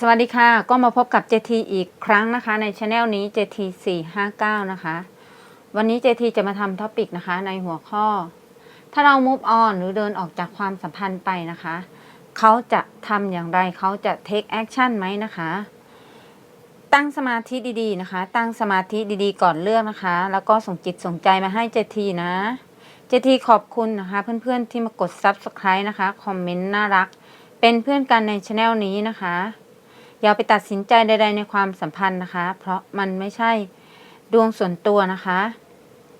สวัสดีค่ะ ก็มาพบกับ JT อีกครั้งนะคะ ในช anel นี้ JT 459 นะคะ วันนี้ JT จะมาทำท็อปิกนะคะ ในหัวข้อ ถ้าเรา move on หรือเดินออกจากความสัมพันธ์ไปนะคะ เขาจะทำอย่างไรเขาจะ take action ไหมนะคะ ตั้งสมาธิดีๆนะคะ ตั้งสมาธิดีๆ ก่อนเลือกนะคะ แล้วก็ส่งจิตส่งใจมาให้ JT นะ JT ขอบคุณนะคะ เพื่อนๆที่มากด subscribe นะคะคอมเมนต์น่ารัก เป็นเพื่อนกันในช anel นี้นะคะ อย่าไปตัดสินใจใด ๆ ในความสัมพันธ์นะคะ เพราะมันไม่ใช่ดวงส่วนตัวนะคะ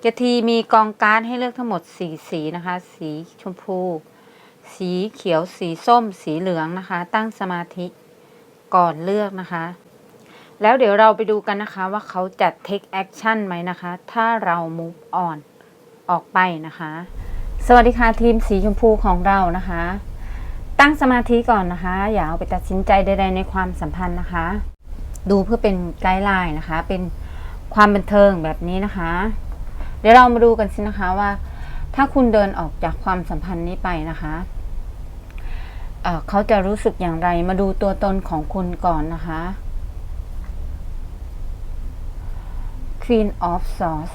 จะทีมีกองการ์ดให้เลือกทั้งหมดสีสีนะคะ สีชมพู สีเขียว สีส้ม สีเหลืองนะคะ ตั้งสมาธิก่อนเลือกนะคะ แล้วเดี๋ยวเราไปดูกันนะคะว่าเขาจะ take action ไหมนะคะ ถ้าเรา move on ออกไปนะคะ สวัสดีค่ะทีมสีชมพูของเรานะคะ ตั้งสมาธิก่อนนะคะ อย่าเอาไปตัดสินใจใดๆในความสัมพันธ์นะคะ ดูเพื่อเป็นไกด์ไลน์นะคะ เป็นความบันเทิงแบบนี้นะคะ เดี๋ยวเรามาดูกันสินะคะว่า ถ้าคุณเดินออกจากความสัมพันธ์นี้ไปนะคะเเขาจะรู้สึกอย่างไร มาดูตัวตนของคุณก่อนนะคะ Queen of Swords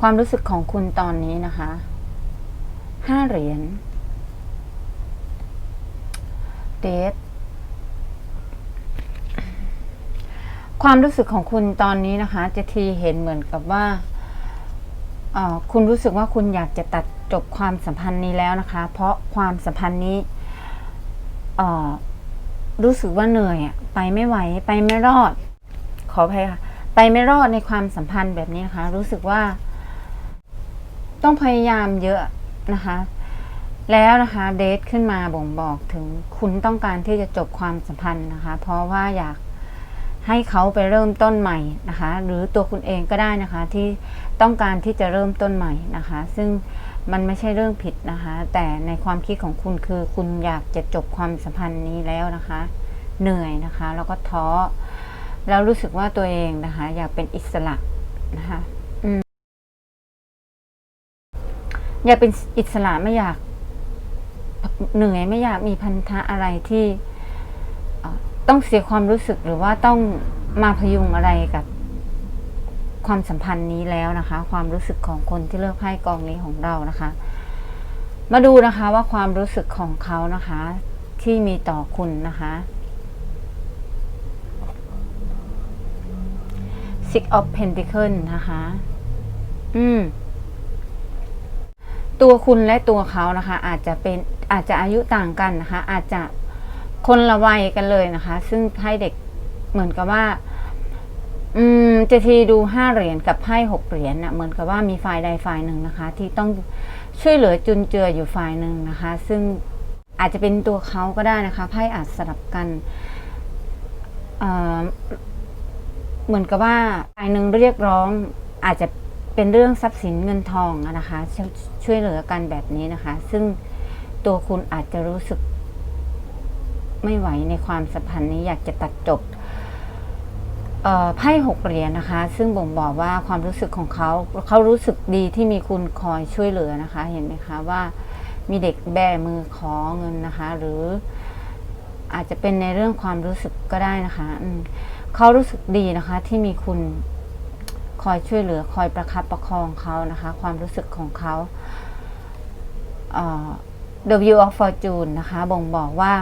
ความรู้สึกของคุณตอนนี้นะคะ ห้าเหรียญเดทความรู้สึกของคุณตอนนี้นะคะจะทีเห็นเหมือนกับว่าคุณรู้สึกว่าคุณอยากจะตัดจบความสัมพันธ์นี้แล้วนะคะ เพราะความสัมพันธ์นี้รู้สึกว่าเหนื่อยไปไม่ไหวไปไม่รอด ขออภัยค่ะ ไปไม่รอดในความสัมพันธ์แบบนี้นะคะ รู้สึกว่า ต้องพยายามเยอะ นะคะ แล้วนะคะเดทขึ้นมาบ่งบอกถึงคุณต้องการที่จะจบความสัมพันธ์นะคะ เพราะว่าอยากให้เขาไปเริ่มต้นใหม่นะคะ หรือตัวคุณเองก็ได้นะคะที่ต้องการที่จะเริ่มต้นใหม่นะคะ ซึ่งมันไม่ใช่เรื่องผิดนะคะ แต่ในความคิดของคุณคือคุณอยากจะจบความสัมพันธ์นี้แล้วนะคะ เหนื่อยนะคะ แล้วก็ท้อแล้วรู้สึกว่าตัวเองนะคะ อยากเป็นอิสระนะคะ อยากเป็นอิสระไม่อยากเหนื่อยไม่อยากมีพันธะอะไรที่ต้องเสียความรู้สึกหรือว่าต้องมาพยุงอะไรกับความสัมพันธ์นี้แล้วนะคะ ความรู้สึกของคนที่เลือกไพ่กองนี้ของเรานะคะ มาดูนะคะว่าความรู้สึกของเขานะคะ ที่มีต่อคุณนะคะ Six of Pentacles นะคะ อืม ตัวคุณและตัวเขานะคะ อาจจะเป็นอาจจะอายุต่างกันนะคะ อาจจะคนละวัยกันเลยนะคะ ซึ่งไพ่เด็กเหมือนกับว่า อืมเจทีดูห้าเหรียญกับไพ่หกเหรียญน่ะเหมือนกับว่ามีฝ่ายใดฝ่ายหนึ่งนะคะ ที่ต้องช่วยเหลือจุนเจืออยู่ฝ่ายหนึ่งนะคะ ซึ่งอาจจะเป็นตัวเขาก็ได้นะคะไพ่อาจสลับกันเเหมือนกับว่าฝ่ายหนึ่งเรียกร้องอาจจะ เป็นเรื่องทรัพย์สินเงินทองนะคะชช่วยเหลือกันแบบนี้นะคะ ซึ่งตัวคุณอาจจะรู้สึกไม่ไหวในความสัมพันธ์นี้อยากจะตัดจบไพ่หกเหรียญนะคะ ซึ่งบ่งบอกว่าความรู้สึกของเขาเขารู้สึกดีที่มีคุณคอยช่วยเหลือนะคะ เห็นไหมคะว่ามีเด็กแบมือขอเงินนะคะ หรืออาจจะเป็นในเรื่องความรู้สึกก็ได้นะคะเขารู้สึกดีนะคะที่มีคุณ คอยช่วยเหลือคอยประคับประคองเขานะคะ ความรู้สึกของเขา The View of Fortune นะคะ บ่งบอกว่า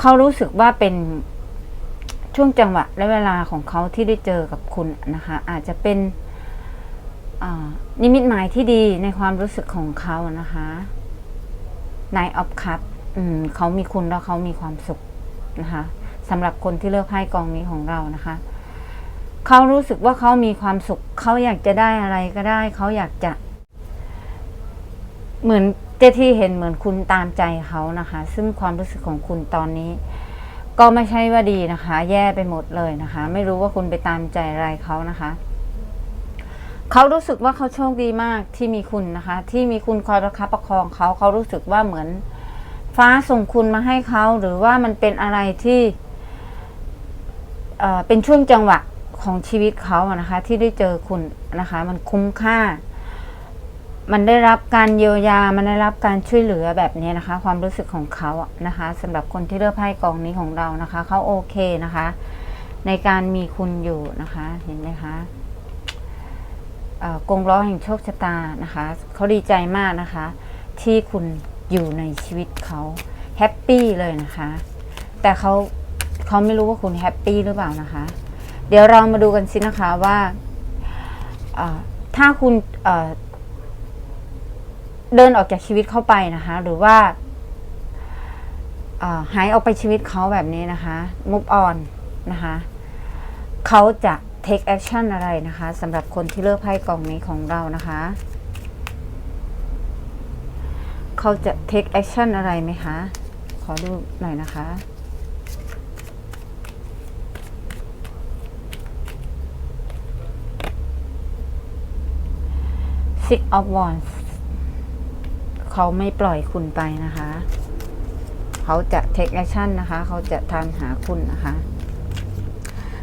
เขารู้สึกว่าเป็นช่วงจังหวะและเวลาของเขาที่ได้เจอกับคุณนะคะ อาจจะเป็นนิมิตหมายที่ดีในความรู้สึกของเขานะคะ Nine of Cups อืมเขามีคุณแล้วเขามีความสุขนะคะสำหรับคนที่เลือกไพ่กองนี้ของเรานะคะ เขารู้สึกว่าเขามีความสุข เขาอยากจะได้อะไรก็ได้ เขาอยากจะ เหมือนเจที่เห็นเหมือนคุณตามใจเขานะคะ ซึ่งความรู้สึกของคุณตอนนี้ ก็ไม่ใช่ว่าดีนะคะ แย่ไปหมดเลยนะคะ ไม่รู้ว่าคุณไปตามใจอะไรเขานะคะเขารู้สึกว่าเขาโชคดีมากที่มีคุณนะคะ ที่มีคุณคอยประคับประคองเขาเขารู้สึกว่าเหมือนฟ้าส่งคุณมาให้เขาหรือว่ามันเป็นอะไรที่เเป็นช่วงจังหวะ ของชีวิตเขาอะนะคะ ที่ได้เจอคุณนะคะ มันคุ้มค่า มันได้รับการเยียวยา มันได้รับการช่วยเหลือแบบนี้นะคะ ความรู้สึกของเขาอะนะคะสำหรับคนที่เลือกไพ่กองนี้ของเรานะคะเขาโอเคนะคะ ในการมีคุณอยู่นะคะ เห็นไหมคะกงล้อแห่งโชคชะตานะคะเขาดีใจมากนะคะ ที่คุณอยู่ในชีวิตเขาแฮปปี้เลยนะคะ แต่เขาเขาไม่รู้ว่าคุณแฮปปี้หรือเปล่านะคะ เดี๋ยวเรามาดูกันสินะคะว่าถ้าคุณเดินออกจากชีวิตเข้าไปนะคะ หรือว่าหายออกไปชีวิตเขาแบบนี้นะคะ move on นะคะเขาจะ take action อะไรนะคะสำหรับคนที่เลือกไพ่กองนี้ของเรานะคะเขาจะ take action อะไรไหมคะ ขอดูหน่อยนะคะ Six of Wands เขาไม่ปล่อยคุณไปนะคะ เขาจะ take action นะคะ เขาจะตามหาคุณนะคะ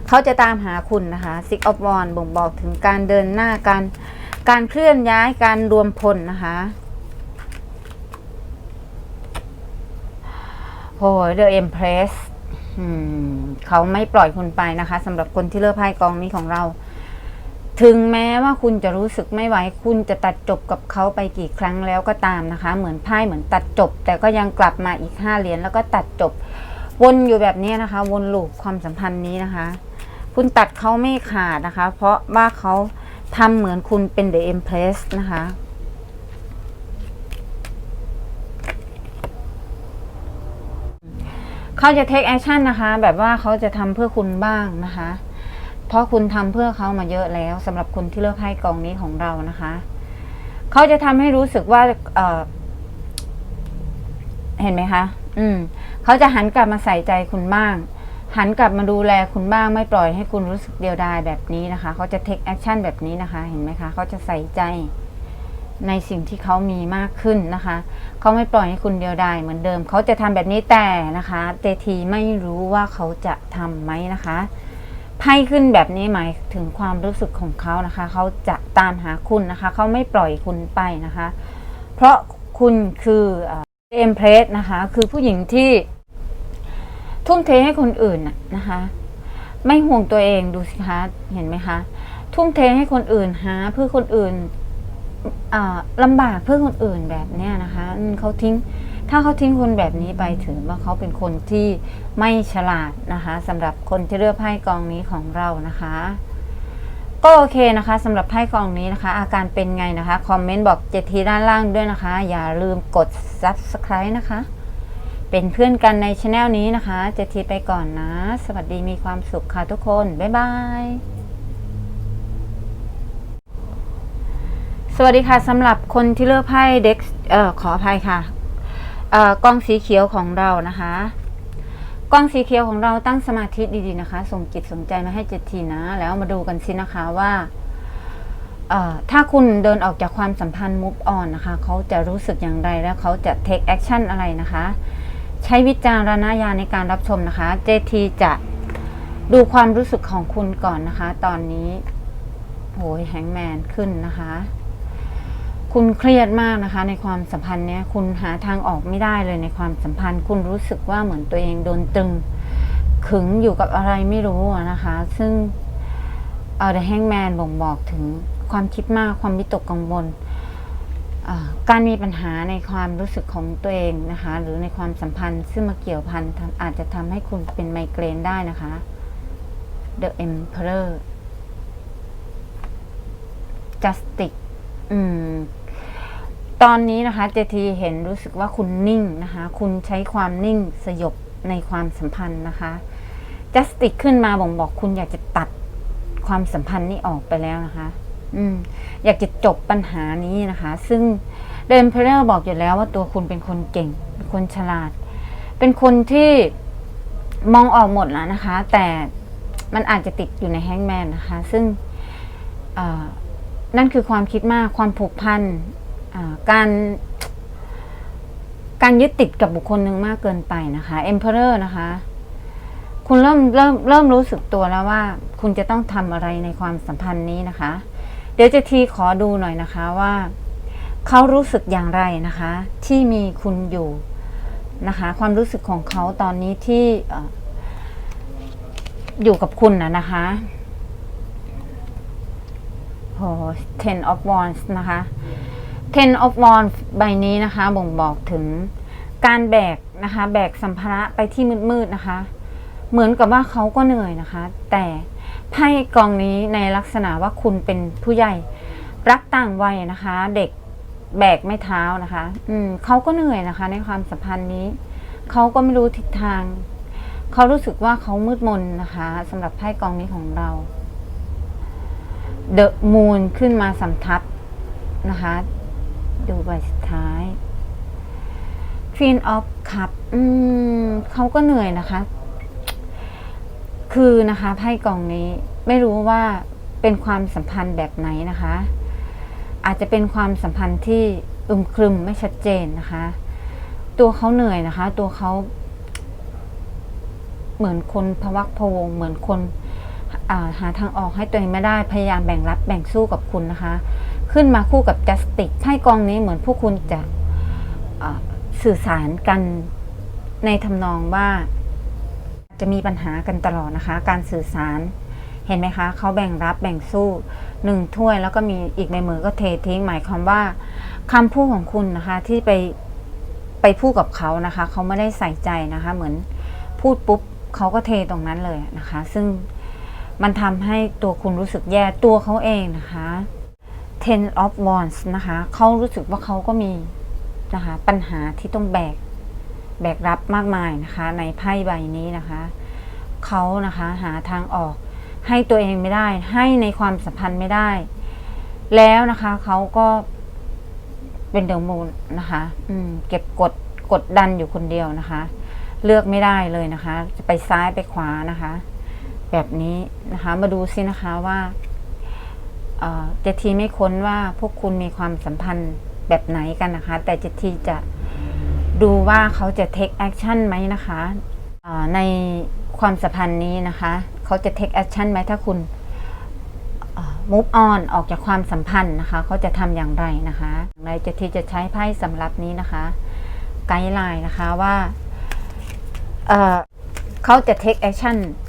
เขาจะตามหาคุณนะคะ Six of Wands บ่งบอกถึงการเดินหน้าการการเคลื่อนย้ายการรวมพลนะคะโหย The Empress อืมเขาไม่ปล่อยคุณไปนะคะสำหรับคนที่เลือกไพ่กองนี้ของเรา ถึงแม้ว่าคุณจะรู้สึกไม่ไหว คุณจะตัดจบกับเขาไปกี่ครั้งแล้วก็ตามนะคะ เหมือนไพ่เหมือนตัดจบ แต่ก็ยังกลับมาอีกห้าเหรียญแล้วก็ตัดจบ วนอยู่แบบนี้นะคะ วนลูปความสัมพันธ์นี้นะคะ คุณตัดเขาไม่ขาดนะคะ เพราะว่าเขาทำเหมือนคุณเป็น The Empress นะคะเขาจะ take action นะคะ แบบว่าเขาจะทำเพื่อคุณบ้างนะคะ เพราะคุณทำเพื่อเขามาเยอะแล้วสำหรับคนที่เลือกไพ่กองนี้ของเรานะคะ เขาจะทำให้รู้สึกว่าเเห็นไหมคะ อืม เขาจะหันกลับมาใส่ใจคุณบ้าง หันกลับมาดูแลคุณบ้างไม่ปล่อยให้คุณรู้สึกเดียวดายแบบนี้นะคะ เขาจะ take action แบบนี้นะคะ เห็นไหมคะ เขาจะใส่ใจในสิ่งที่เขามีมากขึ้นนะคะ เขาไม่ปล่อยให้คุณเดียวดายเหมือนเดิม เขาจะทำแบบนี้แต่นะคะ เตทีไม่รู้ว่าเขาจะทำไหมนะคะ ไพ่ขึ้นแบบนี้หมายถึงความรู้สึกของเขานะคะ เขาจะตามหาคุณนะคะ เขาไม่ปล่อยคุณไปนะคะ เพราะคุณคือเอ็มเพรสนะคะ คือผู้หญิงที่ทุ่มเทให้คนอื่นนะคะ ไม่ห่วงตัวเองดูสิคะ เห็นไหมคะ ทุ่มเทให้คนอื่นหาเพื่อคนอื่นอ่าลำบากเพื่อคนอื่นแบบเนี้ยนะคะ เขาทิ้ง ถ้าเขาทิ้งคนแบบนี้ไปถือว่าเขาเป็นคนที่ไม่ฉลาดนะคะสำหรับคนที่เลือกไพ่กองนี้ของเรานะคะ ก็โอเคนะคะสำหรับไพ่กองนี้นะคะ อาการเป็นไงนะคะคอมเมนต์บอกเจทีด้านล่างด้วยนะคะ อย่าลืมกด subscribe นะคะ เป็นเพื่อนกันในช anel นี้นะคะเจทีไปก่อนนะ สวัสดีมีความสุขค่ะทุกคน บ๊ายบายสวัสดีค่ะสำหรับคนที่เลือกไพ่เด็กเอ่อขออภัยค่ะ เอ่อกองสีเขียวของเรานะคะกองสีเขียวของเราตั้งสมาธิดีๆนะคะ ส่งจิตสนใจมาให้เจดทีนะ แล้วมาดูกันสินะคะว่าถ้าคุณเดินออกจากความสัมพันธ์ move on นะคะ เขาจะรู้สึกอย่างไรและเขาจะ take action อะไรนะคะ ใช้วิจารณญาณในการรับชมนะคะ เจทีจะดูความรู้สึกของคุณก่อนนะคะ ตอนนี้โหยแฮงแมนขึ้นนะคะ คุณเครียดมากนะคะ ในความสัมพันธ์เนี้ยคุณหาทางออกไม่ได้เลยในความสัมพันธ์ คุณรู้สึกว่าเหมือนตัวเองโดนตรึงขึงอยู่กับอะไรไม่รู้นะคะ ซึ่งเออ The Hangman บ่งบอกถึงความคิดมากความวิตกกังวลการมีปัญหาในความรู้สึกของตัวเองนะคะ หรือในความสัมพันธ์ซึ่งมาเกี่ยวพันอาจจะทำให้คุณเป็นไมเกรนได้นะคะ The Emperor Justice อืม ตอนนี้นะคะเจทีเห็นรู้สึกว่าคุณนิ่งนะคะ คุณใช้ความนิ่งสยบในความสัมพันธ์นะคะจัสติกขึ้นมาบ่งบอกคุณอยากจะตัดความสัมพันธ์นี้ออกไปแล้วนะคะ อืม อยากจะจบปัญหานี้นะคะ ซึ่งเดนเพลเลอร์บอกอยู่แล้วว่าตัวคุณเป็นคนเก่งเป็นคนฉลาด เป็นคนที่มองออกหมดแล้วนะคะ แต่มันอาจจะติดอยู่ในแฮงแมนนะคะ ซึ่งนั่นคือความคิดมากความผูกพัน อ่าการ การยึดติดกับบุคคลหนึ่งมากเกินไปนะคะ Emperor นะคะ คุณเริ่มเริ่มเริ่มรู้สึกตัวแล้วว่า คุณจะต้องทำอะไรในความสัมพันธ์นี้นะคะ เดี๋ยวจะทีขอดูหน่อยนะคะว่าเขารู้สึกอย่างไรนะคะ ที่มีคุณอยู่นะคะ ความรู้สึกของเขาตอนนี้ที่อออยู่กับคุณนะนะคะโห ten of wands นะคะ ten of wands ใบนี้นะคะบ่งบอกถึงการแบกนะคะ แบกสัมภาระไปที่มืดๆนะคะ เหมือนกับว่าเขาก็เหนื่อยนะคะ แต่ไพ่กองนี้ในลักษณะว่าคุณเป็นผู้ใหญ่ รักต่างวัยนะคะ เด็กแบกไม่เท้านะคะ อืมเขาก็เหนื่อยนะคะ ในความสัมพันธ์นี้เขาก็ไม่รู้ทิศทางเขารู้สึกว่าเขามืดมนนะคะสำหรับไพ่กองนี้ของเรา The Moon ขึ้นมาสำทับนะคะ ดูใบสุดท้าย Queen of Cup อืมเขาก็เหนื่อยนะคะ คือนะคะไพ่กองนี้ไม่รู้ว่าเป็นความสัมพันธ์แบบไหนนะคะ อาจจะเป็นความสัมพันธ์ที่อึมครึมไม่ชัดเจนนะคะ ตัวเขาเหนื่อยนะคะ ตัวเขาเหมือนคนพวักพะวง เหมือนคนาหาทางออกให้ตัวเองไม่ได้พยายามแบ่งรับแบ่งสู้กับคุณนะคะ ขึ้นมาคู่กับ justice ไพ่กองนี้เหมือนพวกคุณจะสื่อสารกันในทำนองว่า จะมีปัญหากันตลอดนะคะ การสื่อสารเห็นไหมคะเขาแบ่งรับแบ่งสู้หนึ่งถ้วยแล้วก็มีอีกในมือก็เททิ้งหมายความว่าคำพูดของคุณนะคะที่ไปไปพูดกับเขานะคะเขาไม่ได้ใส่ใจนะคะ เหมือนพูดปุ๊บเขาก็เทตรงนั้นเลยนะคะ ซึ่งมันทำให้ตัวคุณรู้สึกแย่ตัวเขาเองนะคะ ten of wands นะคะเขารู้สึกว่าเขาก็มีนะคะปัญหาที่ต้องแบก แบกรับมากมายนะคะ ในไพ่ใบนี้นะคะเขานะคะหาทางออกให้ตัวเองไม่ได้ ให้ในความสัมพันธ์ไม่ได้ แล้วนะคะเขาก็เป็นเดอมูนนะคะอืมเก็บกดกดดันอยู่คนเดียวนะคะ เลือกไม่ได้เลยนะคะ จะไปซ้ายไปขวานะคะ แบบนี้นะคะ มาดูซินะคะว่า เจทีไม่ค้นว่าพวกคุณมีความสัมพันธ์แบบไหนกันนะคะ แต่เจทีจะดูว่าเขาจะ take action ไหมนะคะในความสัมพันธ์นี้นะคะ เขาจะ take action ไหมถ้าคุณอ่า move on ออกจากความสัมพันธ์นะคะ เขาจะทำอย่างไรนะคะอย่างไรจะทีจะใช้ไพ่สำหรับนี้นะคะ ไกด์ไลน์นะคะว่าเขาจะ take action คุ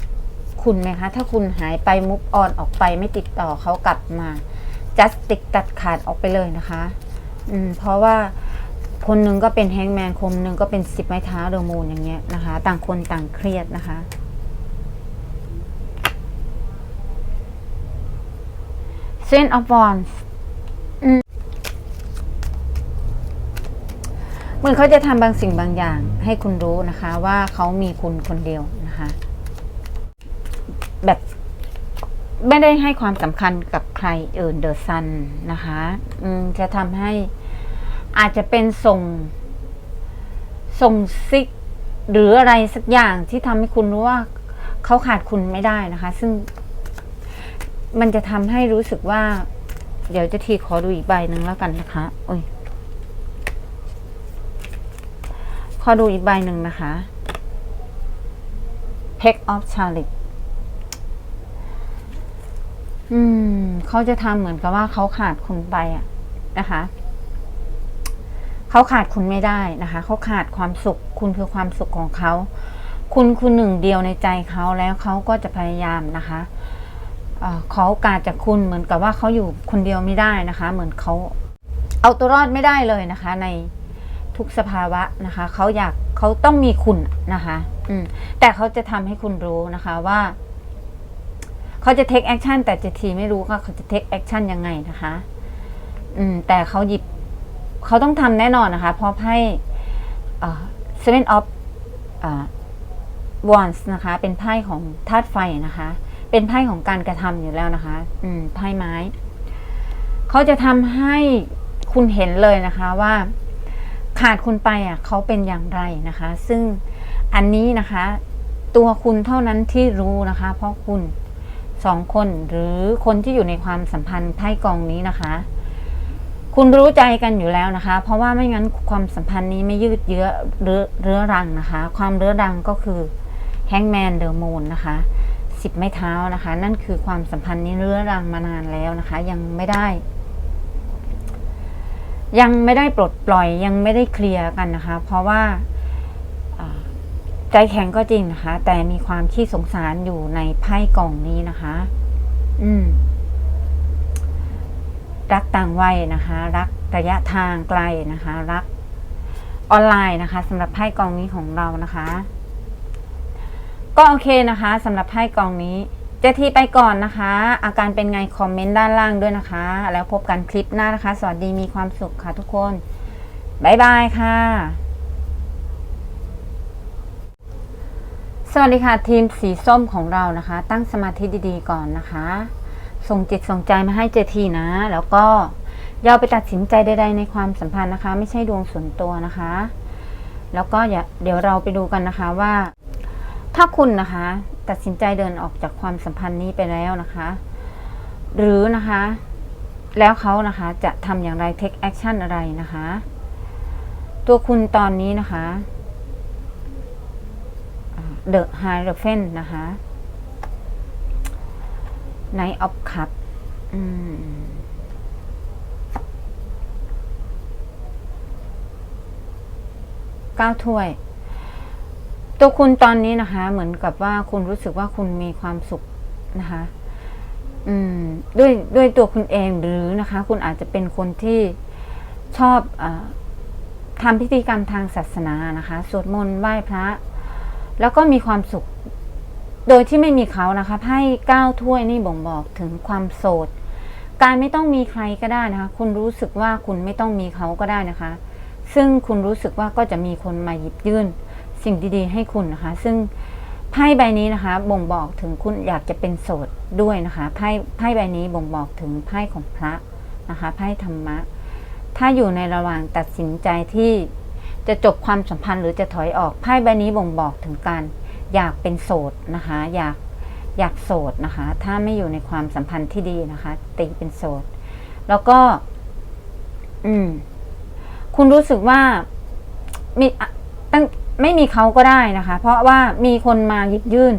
คุณไหมคะ ถ้าคุณหายไป move on ออกไปไม่ติดต่อเขากลับมา just ติดตัดขาดออกไปเลยนะคะ อืม เพราะว่าคนหนึ่งก็เป็นแฮงแมนคนหนึ่งก็เป็นสิบไม้เท้าเดอะมูนอย่างเงี้ยนะคะ ต่างคนต่างเครียดนะคะเซนออฟวอนส์เหมือนเขาจะทำบางสิ่งบางอย่างให้คุณรู้นะคะ ว่าเขามีคุณคนเดียวนะคะ แบบไม่ได้ให้ความสำคัญกับใครอื่นเดอะซันนะคะจะทำให้อาจจะเป็นส่ง ส่งซิก หรืออะไรสักอย่างที่ทำให้คุณรู้ว่าเขาขาดคุณไม่ได้นะคะ ซึ่ง มันจะทำให้รู้สึกว่า เดี๋ยวจะทีขอดูอีกใบหนึ่งแล้วกันนะคะโอ้ยขอดูอีกใบหนึ่งนะคะ Peck of Charlotte อืมเขาจะทำเหมือนกับว่าเขาขาดคุณไปอะนะคะเขาขาดคุณไม่ได้นะคะเขาขาดความสุข คุณคือความสุขของเขาคุณคือหนึ่งเดียวในใจเขาแล้วเขาก็จะพยายามนะคะเอขอโอกาสจากคุณเหมือนกับว่าเขาอยู่คนเดียวไม่ได้นะคะ เหมือนเขาเอาตัวรอดไม่ได้เลยนะคะ ในทุกสภาวะนะคะเขาอยากเขาต้องมีคุณนะคะ อืมแต่เขาจะทำให้คุณรู้นะคะว่า เขาจะ take action แต่เจทีไม่รู้ว่าเขาจะ take action ยังไงนะคะ อืม แต่เขาหยิบเขาต้องทำแน่นอนนะคะ เพราะไพ่เอ่อ seven of เอ่อ wands นะคะ เป็นไพ่ของธาตุไฟนะคะ เป็นไพ่ของการกระทำอยู่แล้วนะคะ อืม ไพ่ไม้ เขาจะทำให้คุณเห็นเลยนะคะว่าขาดคุณไปอะเขาเป็นอย่างไรนะคะ ซึ่งอันนี้นะคะ ตัวคุณเท่านั้นที่รู้นะคะ เพราะคุณ สองคนหรือคนที่อยู่ในความสัมพันธ์ไพ่กองนี้นะคะ คุณรู้ใจกันอยู่แล้วนะคะ เพราะว่าไม่งั้นความสัมพันธ์นี้ไม่ยืดเยื้อเรื้อเรื้อรังนะคะ ความเรื้อรังก็คือแฮงแมนเดอร์มูนนะคะสิบไม้เท้านะคะ นั่นคือความสัมพันธ์นี้เรื้อรังมานานแล้วนะคะ ยังไม่ได้ ยังไม่ได้ปลดปล่อยยังไม่ได้เคลียร์กันนะคะ เพราะว่าอ่า ใจแข็งก็จริงนะคะ แต่มีความขี้สงสารอยู่ในไพ่กล่องนี้นะคะ อืม รักต่างวัยนะคะ รักระยะทางไกลนะคะ รักออนไลน์นะคะสำหรับไพ่กองนี้ของเรานะคะ ก็โอเคนะคะสำหรับไพ่กองนี้เจทีไปก่อนนะคะ อาการเป็นไงคอมเมนต์ด้านล่างด้วยนะคะ แล้วพบกันคลิปหน้านะคะ สวัสดีมีความสุขค่ะทุกคน บ๊ายบายค่ะ สวัสดีค่ะทีมสีส้มของเรานะคะ ตั้งสมาธิดีๆก่อนนะคะ ส่งจิตส่งใจมาให้เจทีนะ แล้วก็อย่าไปตัดสินใจใดๆในความสัมพันธ์นะคะ ไม่ใช่ดวงส่วนตัวนะคะ แล้วก็อย่าเดี๋ยวเราไปดูกันนะคะว่า ถ้าคุณนะคะ ตัดสินใจเดินออกจากความสัมพันธ์นี้ไปแล้วนะคะ หรือนะคะ แล้วเขานะคะจะทำอย่างไร take action อะไรนะคะ ตัวคุณตอนนี้นะคะ The Hierophant นะคะ Knight of Cup อืมเก้าถ้วย ตัวคุณตอนนี้นะคะ เหมือนกับว่าคุณรู้สึกว่าคุณมีความสุขนะคะอืมด้วยด้วยตัวคุณเองหรือนะคะ คุณอาจจะเป็นคนที่ชอบอทำพิธีกรรมทางศาสนานะคะ สวดมนต์ไหว้พระ แล้วก็มีความสุข โดยที่ไม่มีเขานะคะไพ่เก้าถ้วยนี่บ่งบอกถึงความโสด การไม่ต้องมีใครก็ได้นะคะ คุณรู้สึกว่าคุณไม่ต้องมีเขาก็ได้นะคะ ซึ่งคุณรู้สึกว่าก็จะมีคนมาหยิบยื่น สิ่งดีๆ ให้คุณนะคะ ซึ่งไพ่ใบนี้นะคะ บ่งบอกถึงคุณอยากจะเป็นโสดด้วยนะคะไพ่ไพ่ใบนี้บ่งบอกถึงไพ่ของพระนะคะไพ่ธรรมะ ถ้าอยู่ในระหว่างตัดสินใจที่ จะจบความสัมพันธ์หรือจะถอยออกไพ่ใบนี้บ่งบอกถึงการอยากเป็นโสดนะคะอยากอยากโสดนะคะ ถ้าไม่อยู่ในความสัมพันธ์ที่ดีนะคะ ตีเป็นโสด แล้วก็ อืม คุณรู้สึกว่ามีอ่ตั้งไม่มีเขาก็ได้นะคะ เพราะว่ามีคนมาหยิบยื่น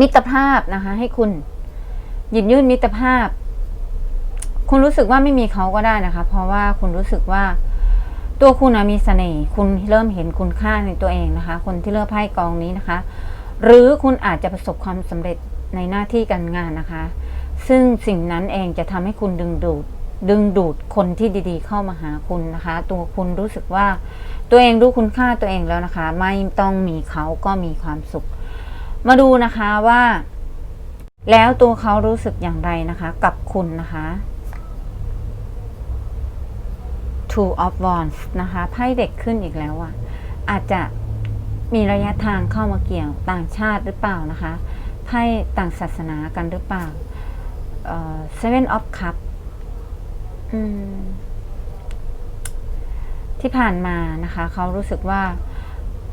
มิตรภาพนะคะ ให้คุณ หยิบยื่นมิตรภาพ คุณรู้สึกว่าไม่มีเขาก็ได้นะคะ เพราะว่าคุณรู้สึกว่า ตัวคุณมีเสน่ห์คุณเริ่มเห็นคุณค่าในตัวเองนะคะ คนที่เลือกไพ่กองนี้นะคะ หรือคุณอาจจะประสบความสำเร็จในหน้าที่การงานนะคะ ซึ่งสิ่งนั้นเองจะทำให้คุณดึงดูดดึงดูดคนที่ดีๆ เข้ามาหาคุณนะคะ ตัวคุณรู้สึกว่าตัวเองรู้คุณค่าตัวเองแล้วนะคะ ไม่ต้องมีเขาก็มีความสุข มาดูนะคะว่า แล้วตัวเขารู้สึกอย่างไรนะคะ กับคุณนะคะ Two of Wands นะคะไพ่เด็กขึ้นอีกแล้วอะอาจจะมีระยะทางเข้ามาเกี่ยวต่างชาติหรือเปล่านะคะไพ่ต่างศาสนากันหรือเปล่าเอ่อ Seven of cup ที่ผ่านมานะคะ เขารู้สึกว่า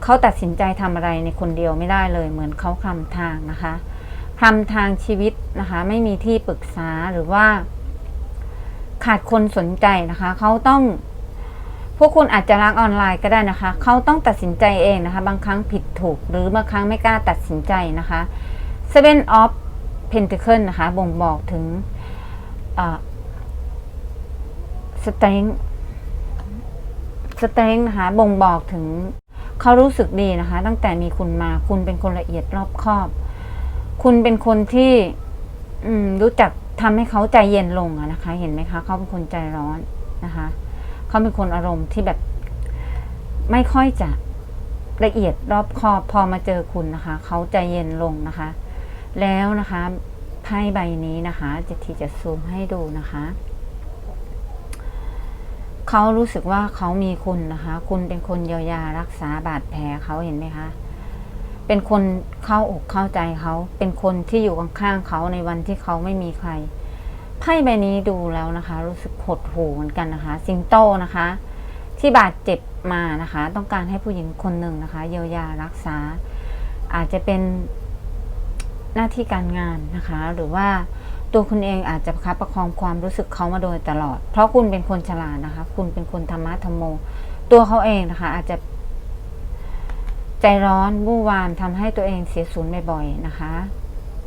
เขาตัดสินใจทำอะไรในคนเดียวไม่ได้เลย เหมือนเขาคลำทางนะคะคลำทางชีวิตนะคะ ไม่มีที่ปรึกษาหรือว่า ขาดคนสนใจนะคะ เขาต้อง วกคุณอาจจะรักออนไลน์ก็ได้นะคะ เขาต้องตัดสินใจเองนะคะ บางครั้งผิดถูก หรือบางครั้งไม่กล้าตัดสินใจนะคะ Seven of Pentacle นะคะ บ่งบอกถึงสเตรงสเตรงนะคะ บ่งบอกถึงเขารู้สึกดีนะคะ ตั้งแต่มีคุณมา คุณเป็นคนละเอียดรอบคอบ คุณเป็นคนที่รู้จักทำให้เขาใจเย็นลงนะคะ เห็นไหมคะ เขาเป็นคนใจร้อนนะคะ เขาเป็นคนอารมณ์ที่แบบไม่ค่อยจะละเอียดรอบคอบพอมาเจอคุณนะคะ เขาใจเย็นลงนะคะ แล้วนะคะไพ่ใบนี้นะคะจะทีจะซูมให้ดูนะคะเขารู้สึกว่าเขามีคุณนะคะ คุณเป็นคนเยียวยารักษาบาดแผลเขาเห็นไหมคะเป็นคนเข้าอกเข้าใจเขา เป็นคนที่อยู่ข้างๆเขาในวันที่เขาไม่มีใคร ไพ่ใบนี้ดูแล้วนะคะ รู้สึกหดหูเหมือนกันนะคะ สิงโตนะคะ ที่บาดเจ็บมานะคะ ต้องการให้ผู้หญิงคนหนึ่งนะคะ เยียวยารักษา อาจจะเป็นหน้าที่การงานนะคะ หรือว่าตัวคุณเองอาจจะประคับประคองความรู้สึกเขามาโดยตลอด เพราะคุณเป็นคนฉลาดนะคะ คุณเป็นคนธรรมะธรรมโม ตัวเขาเองนะคะ อาจจะ ใจร้อนวู่วามทำให้ตัวเองเสียศูนย์บ่อยๆนะคะ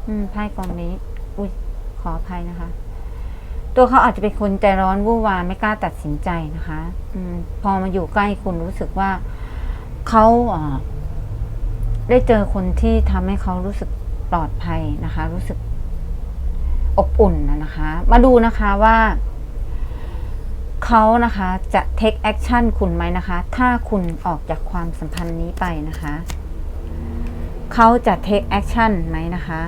อืมไพ่กองนี้ อุ้ยขออภัยนะคะ ตัวเขาอาจจะเป็นคนใจร้อนวู่นวามไม่กล้าตัดสินใจนะคะอพอมาอยู่ใกล้คุณรู้สึกว่าเขาได้เจอคนที่ทำให้เขารู้สึกปลอดภัยนะคะ รู้สึกอบอุ่นนะนะคะ มาดูนะคะว่าเขานะคะจะ take action คุณไหมนะคะ ถ้าคุณออกจากความสัมพันธ์นี้ไปนะคะ เขาจะ take action ไหมนะคะ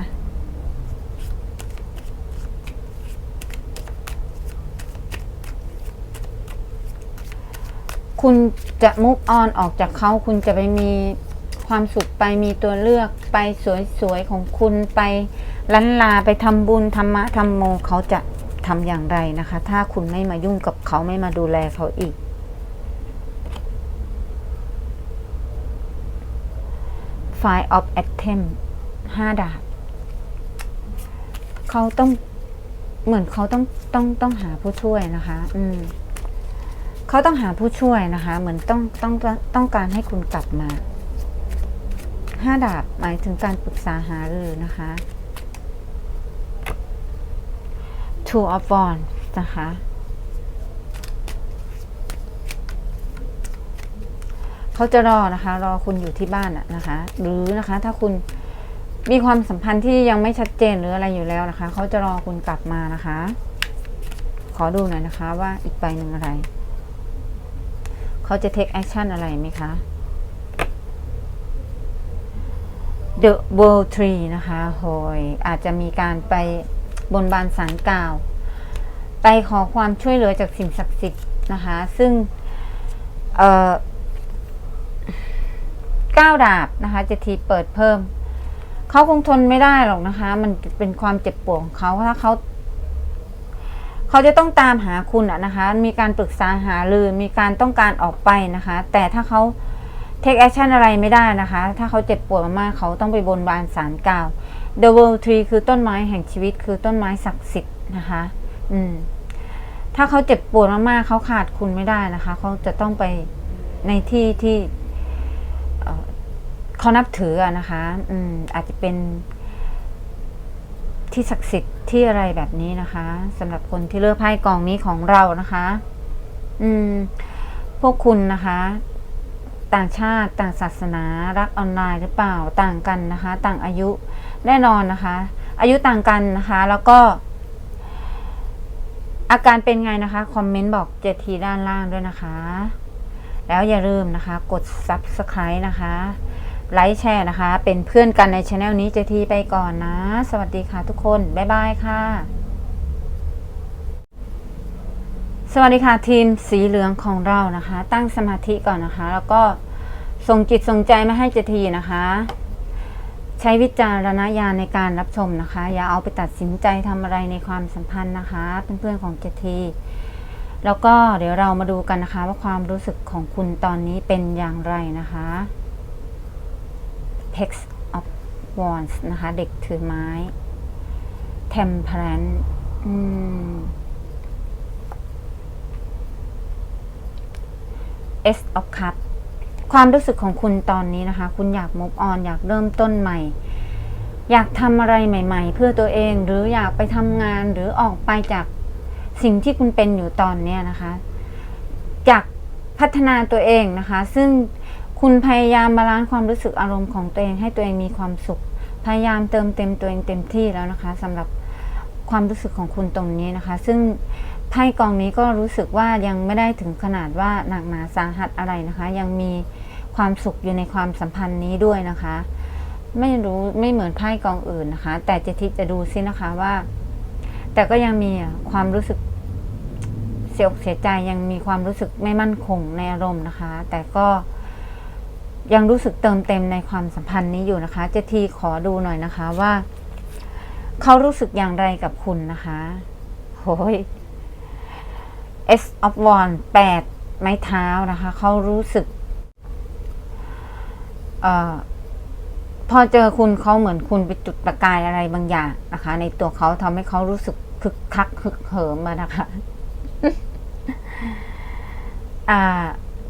คุณจะ move on ออกจากเขาคุณจะไปมีความสุขไปมีตัวเลือกไปสวยๆของคุณไปลันลาไปทำบุญธรรมะธรรมโมเขาจะทำอย่างไรนะคะ ถ้าคุณไม่มายุ่งกับเขาไม่มาดูแลเขาอีก File of attempt ห้าดาบเขาต้องเหมือนเขาต้องต้องต้องหาผู้ช่วยนะคะ อืม เขาต้องหาผู้ช่วยนะคะ เหมือนต้องต้องต้องการให้คุณกลับมาห้าดาบหมายถึงการปรึกษาหารือนะคะ two of wands นะคะ เขาจะรอนะคะ รอคุณอยู่ที่บ้านอะนะคะ หรือนะคะถ้าคุณมีความสัมพันธ์ที่ยังไม่ชัดเจนหรืออะไรอยู่แล้วนะคะ เขาจะรอคุณกลับมานะคะ ขอดูหน่อยนะคะว่าอีกใบหนึ่งอะไร เขาจะ take action อะไรไหมคะ The World Tree นะคะโหยอาจจะมีการไปบนบานสารกล่าว ไปขอความช่วยเหลือจากสิ่งศักดิ์สิทธิ์นะคะ ซึ่งเอ่อก้าวดาบนะคะจะทีเปิดเพิ่ม เขาคงทนไม่ได้หรอกนะคะ มันเป็นความเจ็บปวดของเขาถ้าเขา เขาจะต้องตามหาคุณอะนะคะ มีการปรึกษาหารือ มีการต้องการออกไปนะคะ แต่ถ้าเขาเทคแอคชั่นอะไรไม่ได้นะคะ ถ้าเขาเจ็บปวดมากๆเขาต้องไปบนบานสารกล่าว The World Tree คือต้นไม้แห่งชีวิตคือต้นไม้ศักดิ์สิทธิ์นะคะ อืม ถ้าเขาเจ็บปวดมากๆเขาขาดคุณไม่ได้นะคะ เขาจะต้องไปในที่ที่เอ่อเขานับถืออะนะคะ อืม อาจจะเป็น ที่ศักดิ์สิทธิ์ที่อะไรแบบนี้นะคะสำหรับคนที่เลือกไพ่กองนี้ของเรานะคะ อืม พวกคุณนะคะ ต่างชาติต่างศาสนารักออนไลน์หรือเปล่าต่างกันนะคะ ต่างอายุแน่นอนนะคะ อายุต่างกันนะคะ แล้วก็ อาการเป็นไงนะคะคอมเมนต์บอกเจทีด้านล่างด้วยนะคะ แล้วอย่าลืมนะคะ กด Subscribe นะคะ ไลค์แชร์นะคะ เป็นเพื่อนกันในช anel นี้เจทีไปก่อนนะ สวัสดีค่ะทุกคน บ๊ายบายค่ะ สวัสดีค่ะทีมสีเหลืองของเรานะคะ ตั้งสมาธิก่อนนะคะ แล้วก็ส่งจิตส่งใจมาให้เจทีนะคะ ใช้วิจารณญาณในการรับชมนะคะ อย่าเอาไปตัดสินใจทำอะไรในความสัมพันธ์นะคะเพื่อนๆของเจทีแล้วก็เดี๋ยวเรามาดูกันนะคะว่าความรู้สึกของคุณตอนนี้เป็นอย่างไรนะคะ Pex of Wands นะคะ เด็กถือไม้ Temperance อืม S of Cup ความรู้สึกของคุณตอนนี้นะคะ คุณอยาก move on อยากเริ่มต้นใหม่ อยากทำอะไรใหม่ ๆ เพื่อตัวเองหรืออยากไปทำงานหรือออกไปจากสิ่งที่คุณเป็นอยู่ตอนนี้นะคะ อยากพัฒนาตัวเองนะคะ ซึ่ง คุณพยายามบาลานซ์ความรู้สึกอารมณ์ของตัวเองให้ตัวเองมีความสุข พยายามเติมเต็มตัวเองเต็มที่แล้วนะคะสำหรับความรู้สึกของคุณตรงนี้นะคะ ซึ่งไพ่กองนี้ก็รู้สึกว่ายังไม่ได้ถึงขนาดว่าหนักหนาสาหัสอะไรนะคะ ยังมีความสุขอยู่ในความสัมพันธ์นี้ด้วยนะคะ ไม่รู้ไม่เหมือนไพ่กองอื่นนะคะ แต่เจทิจะดูซินะคะว่า แต่ก็ยังมีความรู้สึกเสียอกเสียใจยังมีความรู้สึกไม่มั่นคงในอารมณ์นะคะ แต่ก็ ยังรู้สึกเติมเต็มในความสัมพันธ์นี้อยู่นะคะ เจทีขอดูหน่อยนะคะว่า เขารู้สึกอย่างไรกับคุณนะคะโอ้ย S of Wand แปดไม้เท้านะคะ เขารู้สึกเอ่อพอเจอคุณเขาเหมือนคุณไปจุดประกายอะไรบางอย่างนะคะ ในตัวเขาทำให้เขารู้สึกคึกคักคึกเหิมมานะคะ อ่า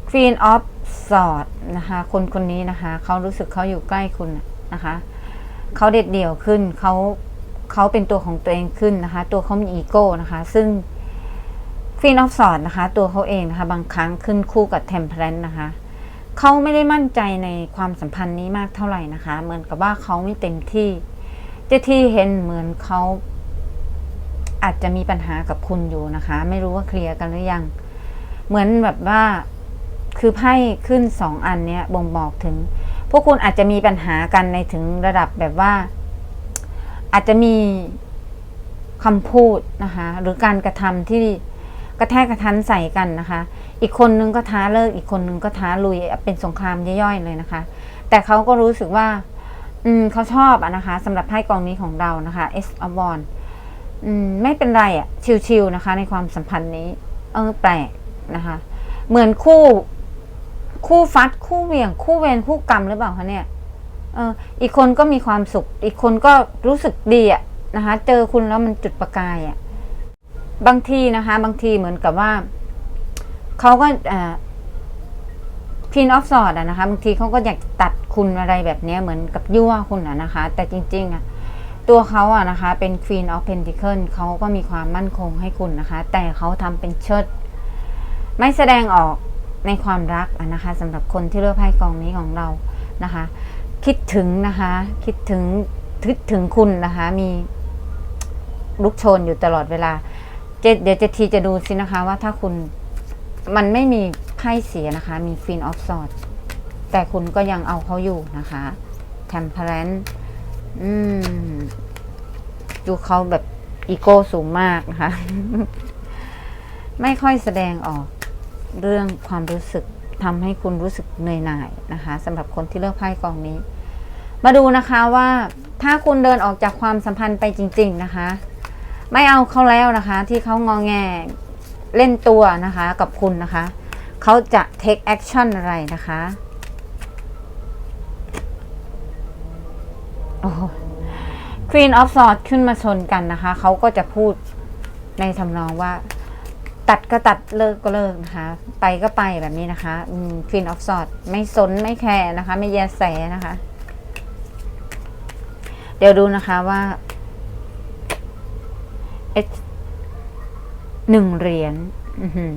Queen of Swords นะคะ คนคนนี้นะคะเขารู้สึกเขาอยู่ใกล้คุณนะนะคะเขาเด็ดเดี่ยวขึ้นเขาเขาเป็นตัวของตัวเองขึ้นนะคะ ตัวเขามีอีโก้นะคะ ซึ่งฟีนอฟสอดนะคะ ตัวเขาเองนะคะ บางครั้งขึ้นคู่กับเทมเพลนนะคะเขาไม่ได้มั่นใจในความสัมพันธ์นี้มากเท่าไหร่นะคะ เหมือนกับว่าเขาไม่เต็มที่เจ้าที่เห็นเหมือนเขาอาจจะมีปัญหากับคุณอยู่นะคะ ไม่รู้ว่าเคลียร์กันหรือยัง เหมือนแบบว่า คือไพ่ขึ้นสองอันเนี้ยบ่งบอกถึง พวกคุณอาจจะมีปัญหากันในถึงระดับแบบว่า อาจจะมีคำพูดนะคะหรือการกระทำที่กระแทกกระทันใส่กันนะคะ อีกคนนึงก็ท้าเลิก อีกคนนึงก็ท้าลุย เป็นสงครามย่อยๆเลยนะคะ แต่เขาก็รู้สึกว่า อืมเขาชอบอะนะคะสำหรับไพ่กองนี้ของเรานะคะ S of w a n d อืมไม่เป็นไรอะชิวๆนะคะ ในความสัมพันธ์นี้ เออแปลกนะคะ เหมือนคู่ คู่ฟัดคู่เหวี่ยง คู่เวรคู่กรรมหรือเปล่าคะเนี่ยเอออีกคนก็มีความสุข อีกคนก็รู้สึกดีอะนะคะ เจอคุณแล้วมันจุดประกายอะบางทีนะคะ บางทีเหมือนกับว่าเขาก็อ่าพีนออฟสอดอะนะคะ บางทีเขาก็อยากตัดคุณอะไรแบบนี้เหมือนกับยั่วคุณอะนะคะ แต่จริง ๆอะตัวเขาอะนะคะเป็น Queen of Pentacles เขาก็มีความมั่นคงให้คุณนะคะ แต่เขาทำเป็นเชิด ไม่แสดงออก ในความรักนะคะสำหรับคนที่เลือกไพ่กองนี้ของเรานะคะ คิดถึงนะคะคิดถึงคิดถึงคุณนะคะ มีลุกโชนอยู่ตลอดเวลาเดี๋ยวเจะทีจะดูสินะคะว่าถ้าคุณมันไม่มีไพ่เสียนะคะ มี Queen of Swords แต่คุณก็ยังเอาเขาอยู่นะคะ Temperance อืมดูเขาแบบอีโก้สูงมากนะคะ ไม่ค่อยแสดงออก เรื่องความรู้สึกทำให้คุณรู้สึกเหนื่อยหน่ายนะคะสำหรับคนที่เลือกไพ่กองนี้ มาดูนะคะว่าถ้าคุณเดินออกจากความสัมพันธ์ไปจริง ๆนะคะ ไม่เอาเขาแล้วนะคะ ที่เขางองแงเล่นตัวนะคะกับคุณนะคะเขาจะ take action อะไรนะคะโอ้ Queen of Swords ขึ้นมาชนกันนะคะ เขาก็จะพูดในทำนองว่า ตัดก็ตัดเลิกก็เลิกนะคะ ไปก็ไปแบบนี้นะคะอืม Queen of Swords ไม่สนไม่แคร์นะคะ ไม่แยแสนะคะ เดี๋ยวดูนะคะว่าเอหนึ่งเหรียญอื้อหือ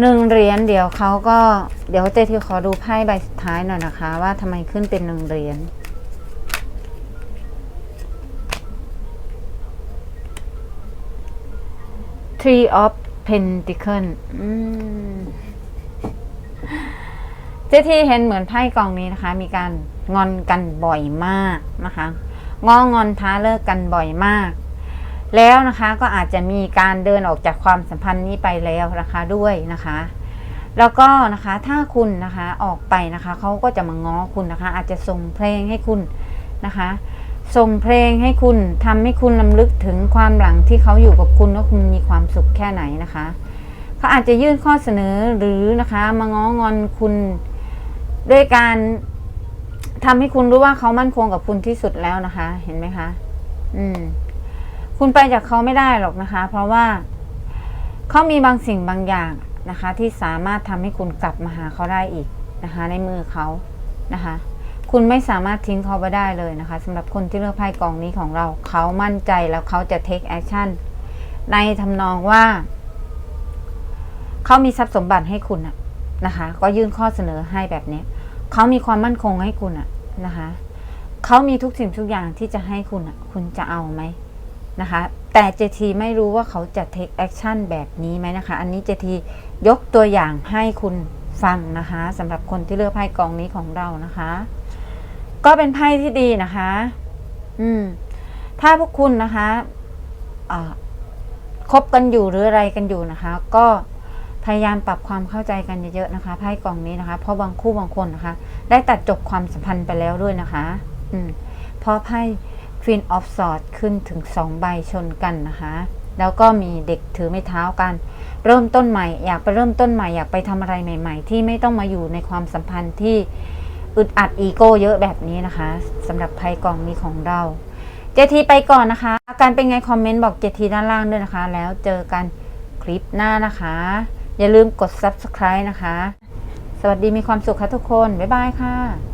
หนึ่งเหรียญเดี๋ยวเขาก็ เดี๋ยวเจที่ขอดูไพ่ใบสุดท้ายหน่อยนะคะ ว่าทำไมขึ้นเป็นหนึ่งเหรียญ Three of Pentacles เจ้าที่เห็นเหมือนไพ่กองนี้นะคะ มีการงอนกันบ่อยมากนะคะงองอนท้าเลิกกันบ่อยมาก แล้วนะคะก็อาจจะมีการเดินออกจากความสัมพันธ์นี้ไปแล้วนะคะด้วยนะคะ แล้วก็นะคะถ้าคุณนะคะออกไปนะคะเขาก็จะมาง้อคุณนะคะ อาจจะส่งเพลงให้คุณนะคะ ส่งเพลงให้คุณทำให้คุณลำลึกถึงความหลังที่เขาอยู่กับคุณว่าคุณมีความสุขแค่ไหนนะคะเขาอาจจะยื่นข้อเสนอหรือนะคะมาง้องอนคุณด้วยการทำให้คุณรู้ว่าเขามั่นคงกับคุณที่สุดแล้วนะคะ เห็นไหมคะ อืม คุณไปจากเขาไม่ได้หรอกนะคะ เพราะว่าเขามีบางสิ่งบางอย่างนะคะ ที่สามารถทำให้คุณกลับมาหาเขาได้อีกนะคะ ในมือเขานะคะ คุณไม่สามารถทิ้งเขาไปได้เลยนะคะสำหรับคนที่เลือกไพ่กองนี้ของเรา เขามั่นใจแล้วเขาจะ take action ในทำนองว่า เขามีทรัพย์สมบัติให้คุณอะนะคะ ก็ยื่นข้อเสนอให้แบบนี้ เขามีความมั่นคงให้คุณอะนะคะ เขามีทุกสิ่งทุกอย่างที่จะให้คุณอะคุณจะเอาไหมนะคะ แต่เจทีไม่รู้ว่าเขาจะ take action แบบนี้ไหมนะคะ อันนี้เจทียกตัวอย่างให้คุณฟังนะคะสำหรับคนที่เลือกไพ่กองนี้ของเรานะคะ ก็เป็นไพ่ที่ดีนะคะ อืม ถ้าพวกคุณนะคะอ่าคบกันอยู่หรืออะไรกันอยู่นะคะ ก็พยายามปรับความเข้าใจกันเยอะๆนะคะไพ่กองนี้นะคะ เพราะบางคู่บางคนนะคะ ได้ตัดจบความสัมพันธ์ไปแล้วด้วยนะคะ อืม เพราะไพ่ Queen of Swords ขึ้นถึงสองใบชนกันนะคะ แล้วก็มีเด็กถือไม้เท้ากัน เริ่มต้นใหม่ อยากไปเริ่มต้นใหม่อยากไปทำอะไรใหม่ ๆ ที่ไม่ต้องมาอยู่ในความสัมพันธ์ที่ อึดอัดอีโก้เยอะแบบนี้นะคะสำหรับไพ่กองนี้ของเรา เจทีไปก่อนนะคะ อาการเป็นไงคอมเมนต์บอกเจทีด้านล่างด้วยนะคะ แล้วเจอกันคลิปหน้านะคะ อย่าลืมกด subscribe นะคะ สวัสดีมีความสุขค่ะทุกคน บ๊ายบายค่ะ